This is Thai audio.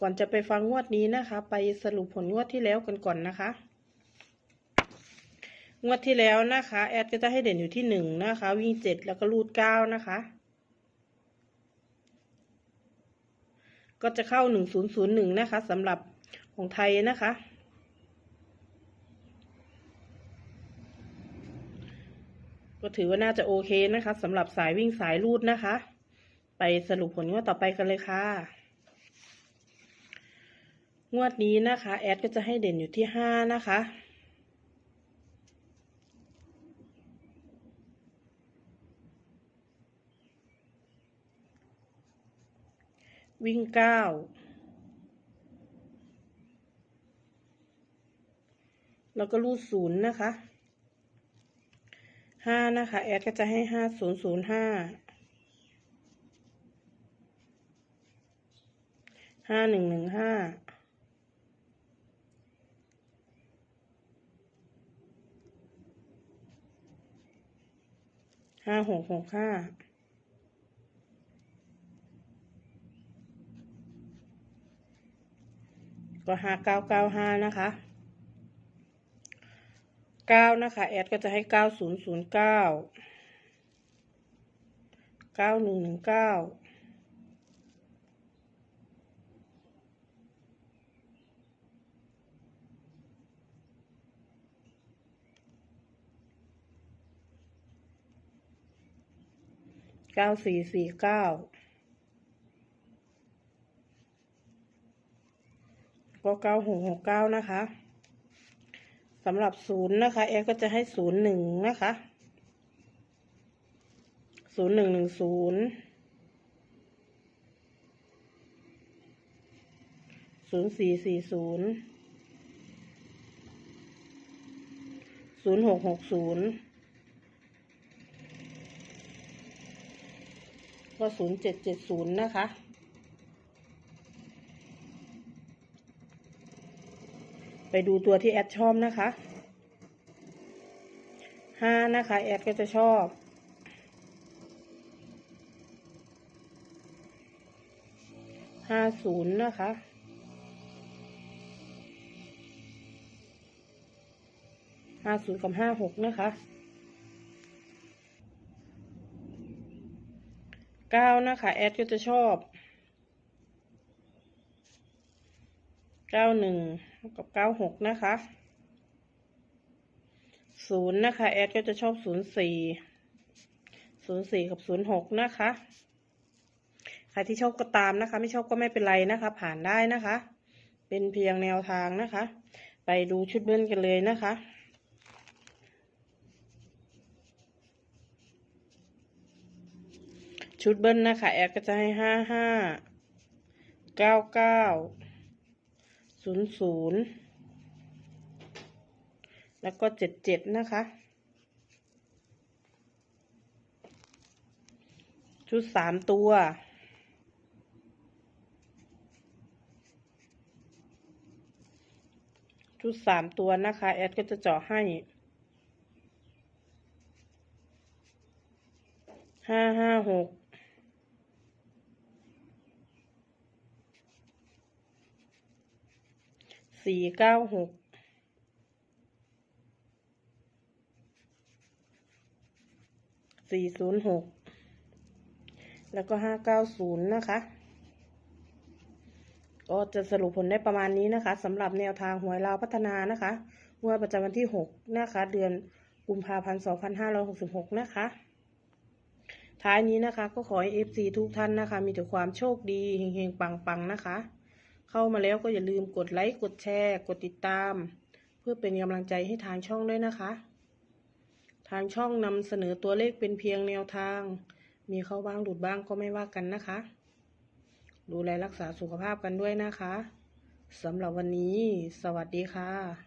ก่อนจะไปฟังงวดนี้นะคะ ไปสรุปผลงวดที่แล้วกันก่อนนะคะ งวดที่แล้วนะคะ แอดก็จะให้เด่นอยู่ที่หนึ่งนะคะ วิ่งเจ็ดแล้วก็รูดเก้านะคะ ก็จะเข้าหนึ่งศูนย์ศูนย์หนึ่งนะคะสำหรับของไทยนะคะก็ถือว่าน่าจะโอเคนะคะสำหรับสายวิ่งสายรูดนะคะ ไปสรุปผลงวดต่อไปกันเลยค่ะ งวดนี้นะคะแอดก็จะให้เด่นอยู่ที่ห้านะคะ วิ่งเก้าแล้วก็รูดศูนย์นะคะห้านะคะ แอดก็จะให้ห้าศูนย์ศูนย์ห้าห้าหนึ่งหนึ่งห้า ห้าหกหกห้าก็ห้าเก้าเก้าห้านะคะเก้านะคะ แอดก็จะให้เก้าศูนย์ศูนย์เก้าเก้าหนึ่งหนึ่งเก้า เก้าสี่สี่เก้าก็เก้าหกหกเก้านะคะสำหรับศูนย์นะคะแอก็จะให้ศูนย์หนึ่งนะคะศูนย์หนึ่งหนึ่งศูนย์ศูนย์สี่สี่ศูนย์ศูนย์หกหกศูนย์ ก็ศูนย์เจ็ดเจ็ดศูนย์นะคะ ไปดูตัวที่แอดชอบนะคะห้านะคะ แอดก็จะชอบห้าศูนย์นะคะห้าศูนย์กับห้าหกนะคะ เก้านะคะแอดก็จะชอบเก้าหนึ่งกับเก้าหกนะคะศูนย์นะคะแอดก็จะชอบศูนย์สี่ศูนย์สี่กับศูนย์หกนะคะใครที่ชอบก็ตามนะคะ ไม่ชอบก็ไม่เป็นไรนะคะ ผ่านได้นะคะ เป็นเพียงแนวทางนะคะ ไปดูชุดเบิ้ลกันเลยนะคะ ชุดเบิ้ลนะคะ แอดก็จะให้ห้าห้าเก้าเก้าศูนย์ศูนย์แล้วก็เจ็ดเจ็ดนะคะ ชุดสามตัวชุดสามตัวนะคะ แอดก็จะเจาะให้ห้าห้าหก สี่เก้าหกสี่ศูนย์หกแล้วก็ห้าเก้าศูนย์นะคะ ก็จะสรุปผลได้ประมาณนี้นะคะสำหรับแนวทางหวยลาวพัฒนานะคะงวดประจำวันที่หกนะคะ เดือนกุมภาพันธ์สองพันห้าร้อยหกสิบหกนะคะ ท้ายนี้นะคะ ก็ขอให้เอฟซีทุกท่านนะคะ มีแต่ความโชคดีเฮงๆปังๆนะคะ เข้ามาแล้วก็อย่าลืมกดไลค์ กดแชร์ กดติดตาม เพื่อเป็นกำลังใจให้ทางช่องด้วยนะคะ ทางช่องนำเสนอตัวเลขเป็นเพียงแนวทาง มีเข้าบ้างหลุดบ้างก็ไม่ว่ากันนะคะ ดูแลรักษาสุขภาพกันด้วยนะคะสำหรับวันนี้ สวัสดีค่ะ